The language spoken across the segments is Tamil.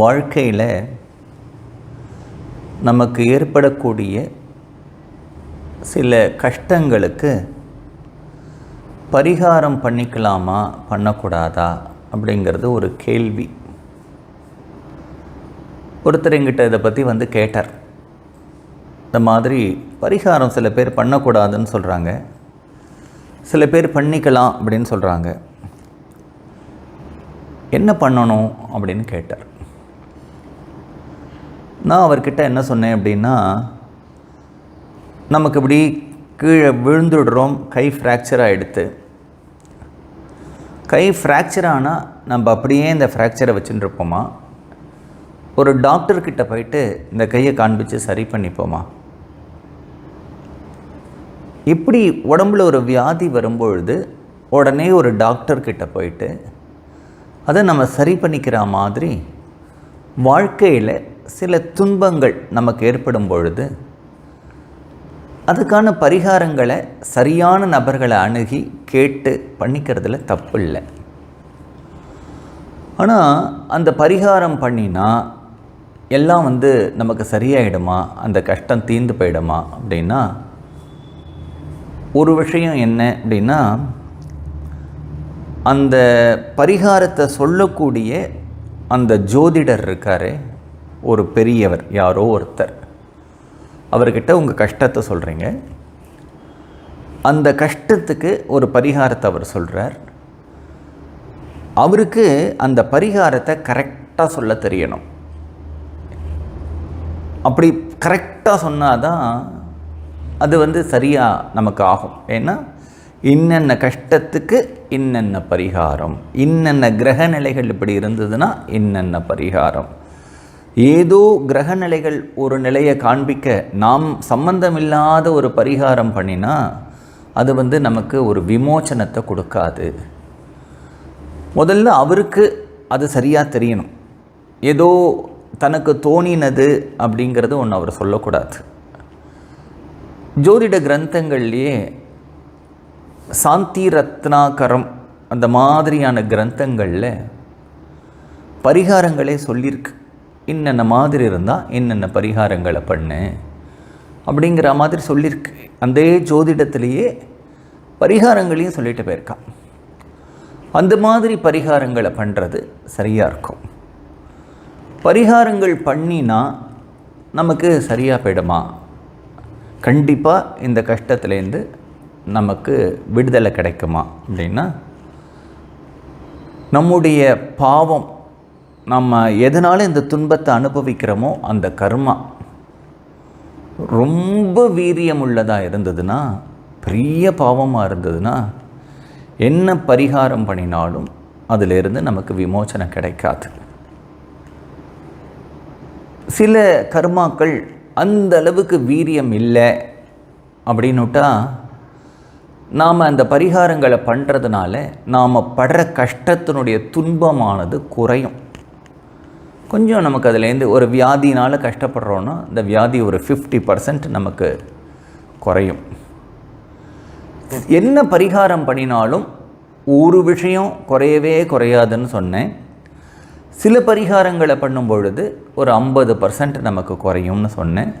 வாழ்க்கையில் நமக்கு ஏற்படக்கூடிய சில கஷ்டங்களுக்கு பரிகாரம் பண்ணிக்கலாமா பண்ணக்கூடாதா அப்படிங்கிறது ஒரு கேள்வி. ஒருத்தர் எங்கிட்ட இதை பற்றி வந்து கேட்டார். இந்த மாதிரி பரிகாரம் சில பேர் பண்ணக்கூடாதுன்னு சொல்கிறாங்க சில பேர் பண்ணிக்கலாம் அப்படின்னு சொல்கிறாங்க என்ன பண்ணணும் அப்படின்னு கேட்டார். நான் அவர்கிட்ட என்ன சொன்னேன் அப்படின்னா நமக்கு இப்படி கீழே விழுந்துடுறோம் கை ஃப்ராக்சர் எடுத்து. கை ஃப்ராக்சர் ஆனால் நம்ம அப்படியே இந்த ஃப்ராக்சரை வச்சுட்டுருப்போமா? ஒரு டாக்டர்கிட்ட போயிட்டு இந்த கையை காண்பிச்சு சரி பண்ணிப்போமா? இப்படி உடம்புல ஒரு வியாதி வரும்பொழுது உடனே ஒரு டாக்டர்கிட்ட போயிட்டு அதை நம்ம சரி பண்ணிக்கிற மாதிரி வாழ்க்கையில் சில துன்பங்கள் நமக்கு ஏற்படும் பொழுது அதுக்கான பரிகாரங்களை சரியான நபர்களை அணுகி கேட்டு பண்ணிக்கிறதுல தப்பு இல்லை ஆனால் அந்த பரிகாரம் பண்ணினா எல்லாம் வந்து நமக்கு சரியாயிடுமா? அந்த கஷ்டம் தீர்ந்து போயிடுமா? அப்படின்னா ஒரு விஷயம் என்ன அப்படின்னா அந்த பரிகாரத்தை சொல்லக்கூடிய அந்த ஜோதிடர் இருக்கார் ஒரு பெரியவர் யாரோ ஒருத்தர். அவர்கிட்ட உங்கள் கஷ்டத்தை சொல்கிறீங்க அந்த கஷ்டத்துக்கு ஒரு பரிகாரத்தை அவர் சொல்கிறார் அவருக்கு அந்த பரிகாரத்தை கரெக்டாக சொல்ல தெரியணும். அப்படி கரெக்டாக சொன்னால் தான் அது வந்து சரியாக நமக்கு ஆகும். ஏன்னா இன்னென்ன கஷ்டத்துக்கு இன்னென்ன பரிகாரம் இன்னென்ன கிரக நிலைகள் இப்படி இருந்ததுன்னா இன்னென்ன பரிகாரம். ஏதோ கிரக நிலைகள் ஒரு நிலையை காண்பிக்க நாம் சம்பந்தமில்லாத ஒரு பரிகாரம் பண்ணினா அது வந்து நமக்கு ஒரு விமோச்சனத்தை கொடுக்காது. முதல்ல அவருக்கு அது சரியாக தெரியணும். ஏதோ தனக்கு தோணினது அப்படிங்கிறது ஒன்று அவர் சொல்லக்கூடாது. ஜோதிட கிரந்தங்கள்லேயே சாந்தி ரத்னாகரம் அந்த மாதிரியான கிரந்தங்களில் பரிகாரங்களே சொல்லியிருக்கு இன்னென்ன மாதிரி இருந்தால் என்னென்ன பரிகாரங்களை பண்ணு அப்படிங்கிற மாதிரி சொல்லியிருக்கு. அந்த ஜோதிடத்திலேயே பரிகாரங்களையும் சொல்லிட்டு போயிருக்கான். அந்த மாதிரி பரிகாரங்களை பண்ணுறது சரியாக இருக்கும். பரிகாரங்கள் பண்ணினா நமக்கு சரியாக போயிடுமா? கண்டிப்பாக இந்த கஷ்டத்துலேருந்து நமக்கு விடுதலை கிடைக்குமா அப்படின்னா நம்முடைய பாவம் நம்ம எதனால் இந்த துன்பத்தை அனுபவிக்கிறோமோ அந்த கர்மா ரொம்ப வீரியம் உள்ளதாக இருந்ததுன்னா பெரிய பாவமாக இருந்ததுன்னா என்ன பரிகாரம் பண்ணினாலும் அதிலிருந்து நமக்கு விமோச்சனம் கிடைக்காது. சில கர்மாக்கள் அந்த அளவுக்கு வீரியம் இல்லை அப்படின்னுட்டா நாம் அந்த பரிகாரங்களை பண்ணுறதுனால நாம் படுற கஷ்டத்தினுடைய துன்பமானது குறையும். கொஞ்சம் நமக்கு அதுலேருந்து ஒரு வியாதினால் கஷ்டப்படுறோன்னா இந்த வியாதி ஒரு ஃபிஃப்டி பர்சன்ட் நமக்கு குறையும். என்ன பரிகாரம் பண்ணினாலும் ஒரு விஷயம் குறையவே குறையாதுன்னு சொன்னேன். சில பரிகாரங்களை பண்ணும் பொழுது ஒரு ஐம்பது பர்சன்ட் நமக்கு குறையும்னு சொன்னேன்.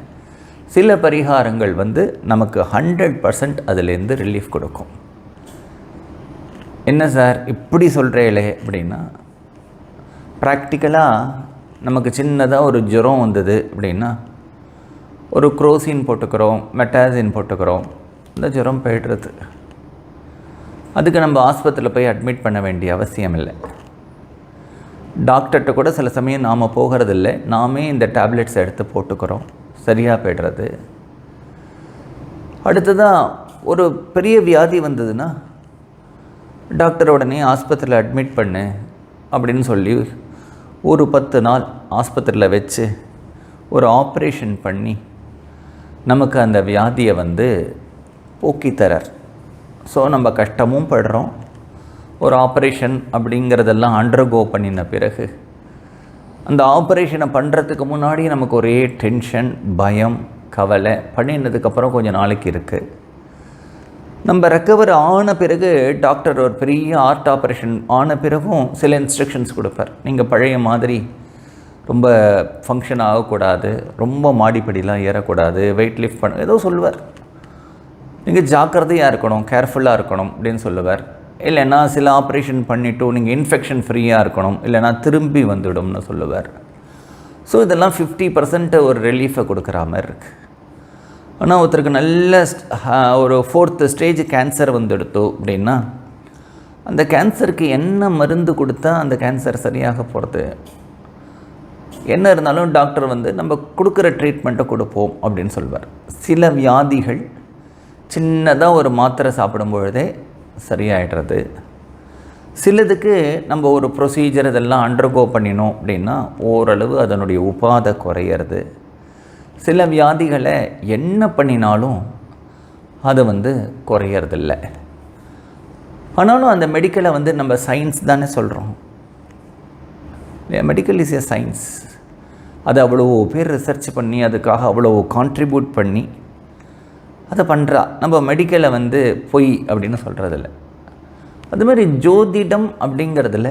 சில பரிகாரங்கள் வந்து நமக்கு ஹண்ட்ரட் பர்சன்ட் அதுலேருந்து ரிலீஃப் கொடுக்கும். என்ன சார் இப்படி சொல்கிறீங்களே அப்படின்னா ப்ராக்டிக்கலாக நமக்கு சின்னதாக ஒரு ஜுரம் வந்தது அப்படின்னா ஒரு குரோசின் போட்டுக்கிறோம் மெட்டாசின் போட்டுக்கிறோம் இந்த ஜுரம் போய்டுறது. அதுக்கு நம்ம ஆஸ்பத்திரியில் போய் அட்மிட் பண்ண வேண்டிய அவசியம் இல்லை. டாக்டர்கிட்ட கூட சில சமயம் நாம் போகிறதில்ல நாமே இந்த டேப்லெட்ஸ் எடுத்து போட்டுக்கிறோம். சரியாக போய்டுறது. அடுத்ததாக ஒரு பெரிய வியாதி வந்ததுன்னா டாக்டர் உடனே ஆஸ்பத்திரியில் அட்மிட் பண்ணு அப்படின்னு சொல்லி ஒரு பத்து நாள் ஆஸ்பத்திரியில் வச்சு ஒரு ஆப்ரேஷன் பண்ணி நமக்கு அந்த வியாதியை வந்து போக்கி தரார். ஸோ நம்ம கஷ்டமும் படுறோம். ஒரு ஆப்ரேஷன் அப்படிங்கிறதெல்லாம் அண்டர்கோ பண்ணின பிறகு அந்த ஆப்ரேஷனை பண்ணுறதுக்கு முன்னாடி நமக்கு ஒரே டென்ஷன் பயம் கவலை. பண்ணினதுக்கப்புறம் கொஞ்சம் நாளைக்கு இருக்குது நம்ம ரெக்கவர் ஆன பிறகு டாக்டர் ஒரு பெரிய ஆர்ட் ஆப்ரேஷன் ஆன பிறகும் சில இன்ஸ்ட்ரக்ஷன்ஸ் கொடுப்பார். நீங்கள் பழைய மாதிரி ரொம்ப ஃபங்க்ஷன் ஆகக்கூடாது ரொம்ப மாடிப்படிலாம் ஏறக்கூடாது வெயிட் லிஃப்ட் பண்ண ஏதோ சொல்லுவார். நீங்கள் ஜாக்கிரதையாக இருக்கணும் கேர்ஃபுல்லாக இருக்கணும் அப்படின்னு சொல்லுவார். இல்லைன்னா சில ஆப்ரேஷன் பண்ணிவிட்டு நீங்கள் இன்ஃபெக்ஷன் ஃப்ரீயாக இருக்கணும் இல்லைன்னா திரும்பி வந்துவிடும்னு சொல்லுவார். ஸோ இதெல்லாம் ஃபிஃப்டி பர்சன்ட் ஒரு ரிலீஃபை கொடுக்குற மாதிரி இருக்குது ஆனால் ஒருத்தருக்கு நல்ல ஒரு ஃபோர்த்து ஸ்டேஜ் கேன்சர் வந்துடுத்தோ அப்படின்னா அந்த கேன்சருக்கு என்ன மருந்து கொடுத்தா அந்த கேன்சர் சரியாக போகிறது என்ன இருந்தாலும் டாக்டர் வந்து நம்ம கொடுக்குற ட்ரீட்மெண்ட்டை கொடுப்போம் அப்படின்னு சொல்வார். சில வியாதிகள் சின்னதாக ஒரு மாத்திரை சாப்பிடும் பொழுதே சரியாயிடுறது. சிலதுக்கு நம்ம ஒரு ப்ரொசீஜர் இதெல்லாம் அண்டர்கோ பண்ணினோம் அப்படின்னா ஓரளவு அதனுடைய உபாதை குறையிறது. சில வியாதிகளை என்ன பண்ணினாலும் அது வந்து குறையறதில்ல. ஆனாலும் அந்த மெடிக்கலை வந்து நம்ம சயின்ஸ் தானே சொல்கிறோம் மெடிக்கல் இஸ் ஏ சயின்ஸ் அது அவ்வளோ பேர் ரிசர்ச் பண்ணி அதுக்காக அவ்வளோ கான்ட்ரிபியூட் பண்ணி அதை பண்ணுறா நம்ம மெடிக்கலை வந்து பொய் அப்படின்னு சொல்கிறதில்ல அதுமாரி ஜோதிடம் அப்படிங்கிறதுல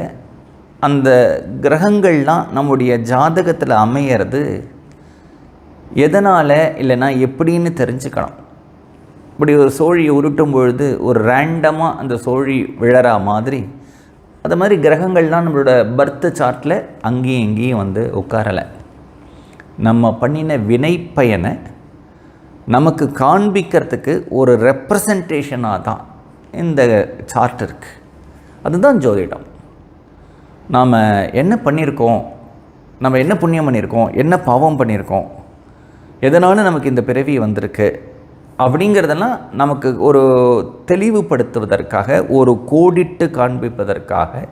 அந்த கிரகங்கள்லாம் நம்முடைய ஜாதகத்தில் அமையிறது எதனால் இல்லைன்னா எப்படின்னு தெரிஞ்சுக்கணும். இப்படி ஒரு சோழியை உருட்டும் பொழுது ஒரு ரேண்டமாக அந்த சோழி விழறா மாதிரி அது மாதிரி கிரகங்கள்லாம் நம்மளோட பர்த் சார்ட்டில் அங்கேயும் இங்கேயும் வந்து உட்காரலை. நம்ம பண்ணின வினைப்பயனை நமக்கு காண்பிக்கிறதுக்கு ஒரு ரெப்ரசன்டேஷனாக தான் இந்த சார்ட் இருக்குது அதுதான் ஜோதிடம். நாம் என்ன பண்ணியிருக்கோம்? நம்ம என்ன புண்ணியம் பண்ணியிருக்கோம்? என்ன பாவம் பண்ணியிருக்கோம்? எதனால் நமக்கு இந்த பிறவி வந்திருக்கு? அப்படிங்கிறதெல்லாம் நமக்கு ஒரு தெளிவுபடுத்துவதற்காக ஒரு கோடிட்டு காண்பிப்பதற்காக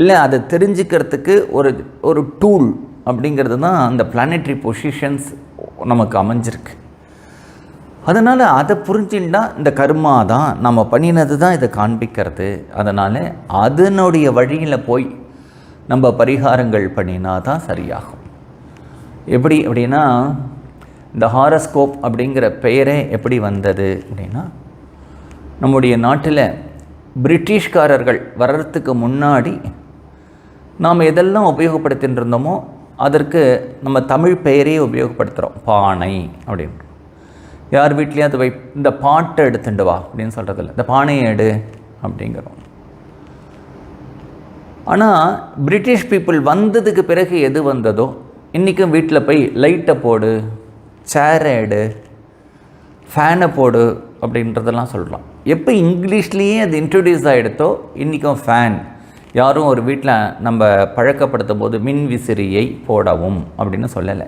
இல்லை அதை தெரிஞ்சுக்கிறதுக்கு ஒரு ஒரு டூல் அப்படிங்கிறது தான் அந்த பிளானட்ரி பொசிஷன்ஸ் நமக்கு அமைஞ்சிருக்கு. அதனால் அதை புரிஞ்சுட்டா இந்த கர்மா தான் நம்ம பண்ணினது தான் இதை காண்பிக்கிறது. அதனால் அதனுடைய வழியில் போய் நம்ம பரிகாரங்கள் பண்ணினா தான் சரியாகும். எப்படி அப்படின்னா இந்த ஹாரஸ்கோப் அப்படிங்கிற பெயரே எப்படி வந்தது அப்படின்னா நம்முடைய நாட்டில் பிரிட்டிஷ்காரர்கள் வர்றதுக்கு முன்னாடி நாம் எதெல்லாம் உபயோகப்படுத்தின்னு இருந்தோமோ அதற்கு நம்ம தமிழ் பெயரே உபயோகப்படுத்துகிறோம் பானை அப்படின்னு. யார் வீட்லேயாவது வை இந்த பாட்டை எடுத்துட்டு வா அப்படின்னு சொல்கிறதில்ல இந்த பானையை எடு அப்படிங்கிறோம். ஆனால் பிரிட்டிஷ் பீப்புள் வந்ததுக்கு பிறகு எது வந்ததோ இன்றைக்கும் வீட்டில் போய் லைட்டை போடு சேரை எடு ஃபேனை போடு அப்படின்றதெல்லாம் சொல்கிறோம் எப்போ இங்கிலீஷ்லேயே அது இன்ட்ரடியூஸ் ஆகிடுத்தோ இன்றைக்கும் ஃபேன் யாரும் ஒரு வீட்டில் நம்ம பழக்கப்படுத்தும் போது மின் விசிறியை போடவும் அப்படின்னு சொல்லலை.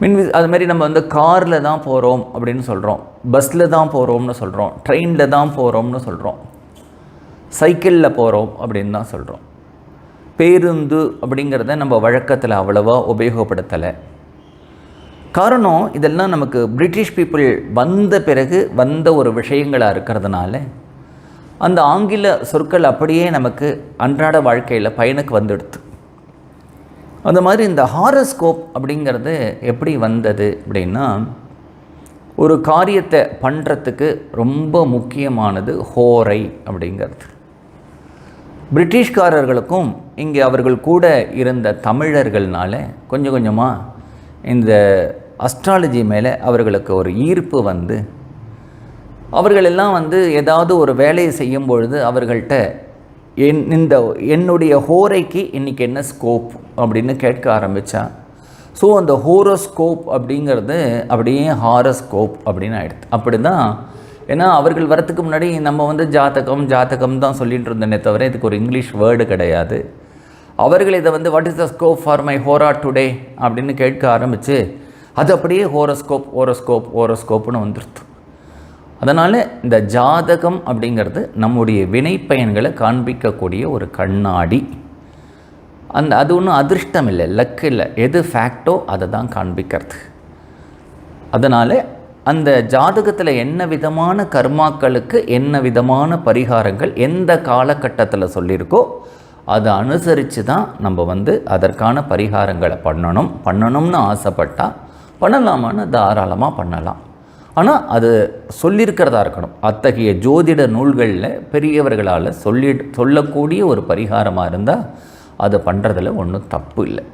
மின் வி அது மாதிரி நம்ம வந்து காரில் தான் போகிறோம் அப்படின்னு சொல்கிறோம் பஸ்ஸில் தான் போகிறோம்னு சொல்கிறோம் ட்ரெயினில் தான் போகிறோம்னு சொல்கிறோம் சைக்கிளில் போகிறோம் அப்படின்னு தான் சொல்கிறோம் பேருந்து அப்படிங்கிறத நம்ம வழக்கத்தில் அவ்வளவா உபயோகப்படுத்தலை. காரணம் இதெல்லாம் நமக்கு பிரிட்டிஷ் பீப்புள் வந்த பிறகு வந்த ஒரு விஷயங்களாக இருக்கிறதுனால அந்த ஆங்கில சொற்கள் அப்படியே நமக்கு அன்றாட வாழ்க்கையில் பயனுக்கு வந்துடுது அந்த மாதிரி இந்த ஹாரஸ்கோப் அப்படிங்கிறது எப்படி வந்தது அப்படின்னா ஒரு காரியத்தை பண்ணுறதுக்கு ரொம்ப முக்கியமானது ஹோரை அப்படிங்கிறது. பிரிட்டிஷ்காரர்களுக்கும் இங்கே அவர்கள் கூட இருந்த தமிழர்கள்னால கொஞ்சம் கொஞ்சமாக இந்த அஸ்ட்ராலஜி மேலே அவர்களுக்கு ஒரு ஈர்ப்பு வந்து அவர்களெல்லாம் வந்து ஏதாவது ஒரு வேலையை செய்யும் பொழுது அவர்கள்ட்ட என் இந்த என்னுடைய ஹோரைக்கு இன்றைக்கி என்ன ஸ்கோப் அப்படின்னு கேட்க ஆரம்பித்தா ஸோ அந்த ஹோரோஸ்கோப் அப்படிங்கிறது அப்படியே ஹாரோஸ்கோப் அப்படின்னு ஆகிடுது அப்படி தான் ஏன்னா அவர்கள் வரத்துக்கு முன்னாடி நம்ம வந்து ஜாதகம் ஜாதகம் தான் சொல்லிட்டு இருந்தனே தவிர இதுக்கு ஒரு இங்கிலீஷ் வேர்டு கிடையாது. அவர்கள் இதை வந்து what is the scope for my Hora today அப்படின்னு கேட்க ஆரம்பித்து அது அப்படியே ஹோரோஸ்கோப் ஹோரோஸ்கோப் ஹோரோஸ்கோப்னு வந்துடுது அதனால் இந்த ஜாதகம் அப்படிங்கிறது நம்முடைய வினைப்பயன்களை காண்பிக்கக்கூடிய ஒரு கண்ணாடி. அந்த அது ஒன்றும் அதிர்ஷ்டம் இல்லை லக் இல்லை. எது ஃபேக்டோ அதை தான் காண்பிக்கிறது. அதனால் அந்த ஜாதகத்தில் என்ன விதமான கர்மாக்களுக்கு என்ன விதமான பரிகாரங்கள் எந்த காலகட்டத்தில் சொல்லியிருக்கோ அதை அனுசரித்து தான் நம்ம வந்து அதற்கான பரிகாரங்களை பண்ணணும். பண்ணணும்னு ஆசைப்பட்டால் பண்ணலாமான்னு தாராளமாக பண்ணலாம். ஆனால் அது சொல்லியிருக்கிறதா இருக்கணும். அத்தகைய ஜோதிட நூல்களில் பெரியவர்களால் சொல்லி சொல்லக்கூடிய ஒரு பரிகாரமாக இருந்தால் அதை பண்ணுறதில் ஒன்றும் தப்பு இல்லை.